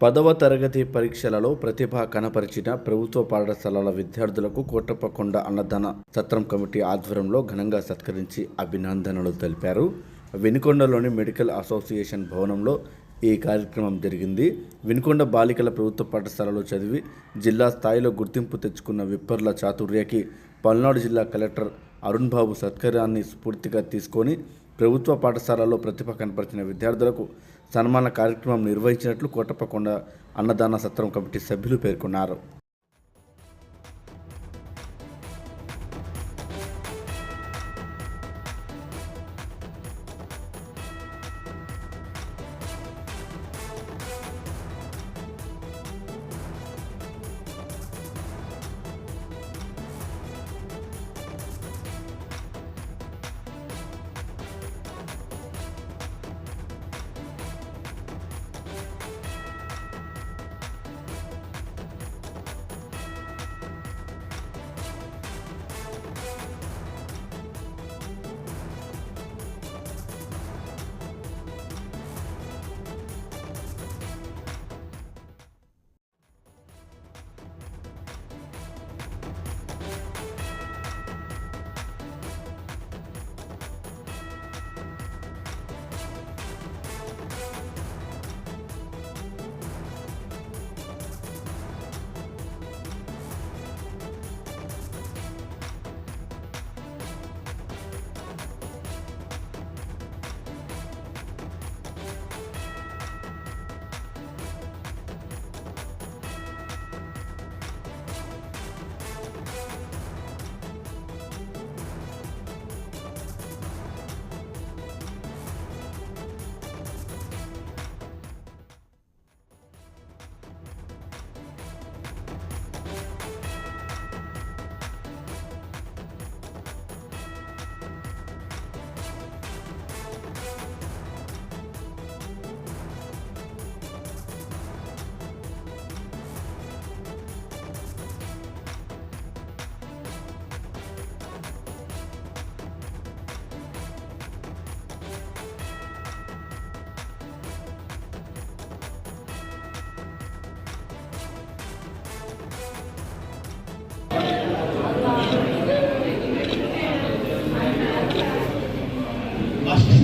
పదవ తరగతి పరీక్షలలో ప్రతిభ కనపరిచిన ప్రభుత్వ పాఠశాలల విద్యార్థులకు కోటప్పకొండ అన్నదాన సత్రం కమిటీ ఆధ్వర్యంలో ఘనంగా సత్కరించి అభినందనలు తెలిపారు. వెనుకొండలోని మెడికల్ అసోసియేషన్ భవనంలో ఈ కార్యక్రమం జరిగింది. వినుకొండ బాలికల ప్రభుత్వ పాఠశాలలో చదివి జిల్లా స్థాయిలో గుర్తింపు తెచ్చుకున్న విప్పర్ల చాతుర్యకి పల్నాడు జిల్లా కలెక్టర్ అరుణ్ బాబు సత్కారాన్ని స్ఫూర్తిగా తీసుకొని ప్రభుత్వ పాఠశాలలో ప్రతిభ కనపరిచిన విద్యార్థులకు సన్మాన కార్యక్రమం నిర్వహించినట్లు కోటప్పకొండ అన్నదాన సత్రం కమిటీ సభ్యులు పేర్కొన్నారు.